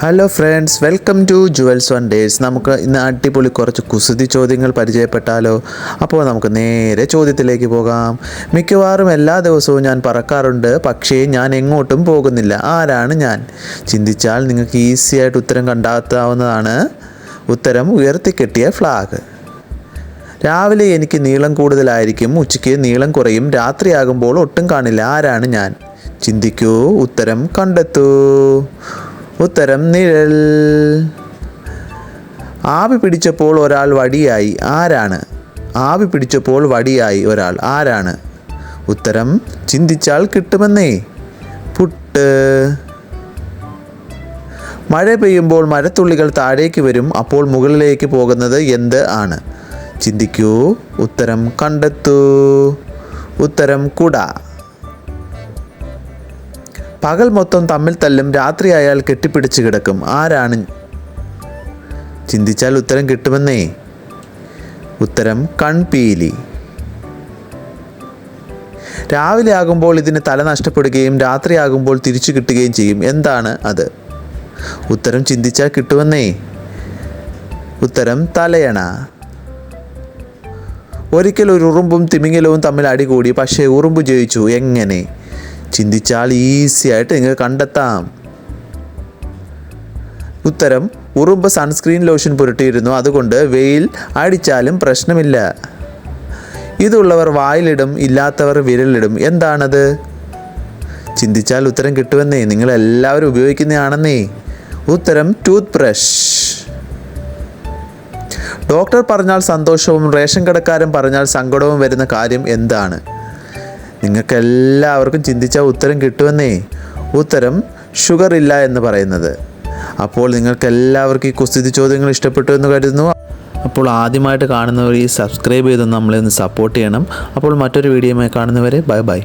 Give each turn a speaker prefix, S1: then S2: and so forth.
S1: Hello friends welcome to jewels one days നമുക്ക് ഇന്ന് അടിപൊളി കുറച്ച് കുസൃതി ചോദ്യങ്ങൾ പരിചയപ്പെട്ടാലോ? അപ്പോൾ നമുക്ക് നേരെ ചോദ്യത്തിലേക്ക് പോകാം. മിക്കവാറും എല്ലാ ദിവസവും ഞാൻ പറക്കാറുണ്ട് പക്ഷേ ഞാൻ എങ്ങോട്ടും പോകുന്നില്ല. ആരാണ് ഞാൻ? ചിന്തിച്ചാൽ നിങ്ങൾക്ക് ഈസി ആയിട്ട് ഉത്തരം കണ്ടെത്താവുന്നതാണ്. ഉത്തരം ഉയർത്തിക്കെട്ടിയ ഫ്ലാഗ് രാവിലെ എനിക്ക് നീളം കൂടുതലായിരിക്കും ഉച്ചയ്ക്ക് നീളം കുറയും രാത്രിയാകുമ്പോൾ ഒട്ടും കാണില്ല. ആരാണ് ഞാൻ? ചിന്തിക്കൂ ഉത്തരം കണ്ടെത്തൂ. ഉത്തരം നിഴൽ. ആവി പിടിച്ചപ്പോൾ ഒരാൾ വടിയായി. ആരാണ്? ആവി പിടിച്ചപ്പോൾ വടിയായി ഒരാൾ. ആരാണ്? ഉത്തരം ചിന്തിച്ചാൽ കിട്ടുമെന്നേ. പുട്ട്. മഴ പെയ്യുമ്പോൾ മഴത്തുള്ളികൾ താഴേക്ക് വരും. അപ്പോൾ മുകളിലേക്ക് പോകുന്നത് എന്ത് ആണ്? ചിന്തിക്കൂ. ഉത്തരം കണ്ടെത്തൂ. ഉത്തരം കുട. പകൽ മൊത്തം തമ്മിൽ തല്ലും രാത്രി അയാൾ കെട്ടിപ്പിടിച്ച് കിടക്കും. ആരാണ്? ചിന്തിച്ചാൽ ഉത്തരം കിട്ടുമെന്നേ. ഉത്തരം കൺപീലി. രാവിലെ ആകുമ്പോൾ ഇതിന് തല നഷ്ടപ്പെടുകയും രാത്രിയാകുമ്പോൾ തിരിച്ചു കിട്ടുകയും ചെയ്യും. എന്താണ് അത്? ഉത്തരം ചിന്തിച്ചാൽ കിട്ടുമെന്നേ. ഉത്തരം തലയണ. ഒരിക്കൽ ഒരു ഉറുമ്പും തിമിങ്ങലവും തമ്മിൽ അടികൂടി പക്ഷേ ഉറുമ്പ് ജയിച്ചു. എങ്ങനെ? ചിന്തിച്ചാൽ ഈസി ആയിട്ട് നിങ്ങൾക്ക് കണ്ടെത്താം. ഉത്തരം ഉറുമ്പ് സൺസ്ക്രീൻ ലോഷൻ പുരട്ടിയിരുന്നു. അതുകൊണ്ട് വെയിൽ അടിച്ചാലും പ്രശ്നമില്ല. ഇതുള്ളവർ വായിലിടും ഇല്ലാത്തവർ വിരലിടും. എന്താണത്? ചിന്തിച്ചാൽ ഉത്തരം കിട്ടുമെന്നേ നിങ്ങൾ എല്ലാവരും ഉപയോഗിക്കുന്നതാണെന്നേ. ഉത്തരം ടൂത്ത് ബ്രഷ് ഡോക്ടർ പറഞ്ഞാൽ സന്തോഷവും റേഷൻ കടക്കാരൻ പറഞ്ഞാൽ സങ്കടവും വരുന്ന കാര്യം എന്താണ്? നിങ്ങൾക്ക് എല്ലാവർക്കും ചിന്തിച്ചാൽ ഉത്തരം കിട്ടുമെന്നേ. ഉത്തരം ഷുഗർ ഇല്ല എന്ന് പറയുന്നത്. അപ്പോൾ നിങ്ങൾക്ക് എല്ലാവർക്കും ഈ കുസ്തി ചോദ്യങ്ങൾ ഇഷ്ടപ്പെട്ടു എന്ന് കരുതുന്നു. അപ്പോൾ ആദ്യമായിട്ട് കാണുന്നവർ ഈ സബ്സ്ക്രൈബ് ചെയ്ത് നമ്മളെ ഒന്ന് സപ്പോർട്ട് ചെയ്യണം. അപ്പോൾ മറ്റൊരു വീഡിയോയുമായി കാണുന്നവരെ ബൈ ബൈ.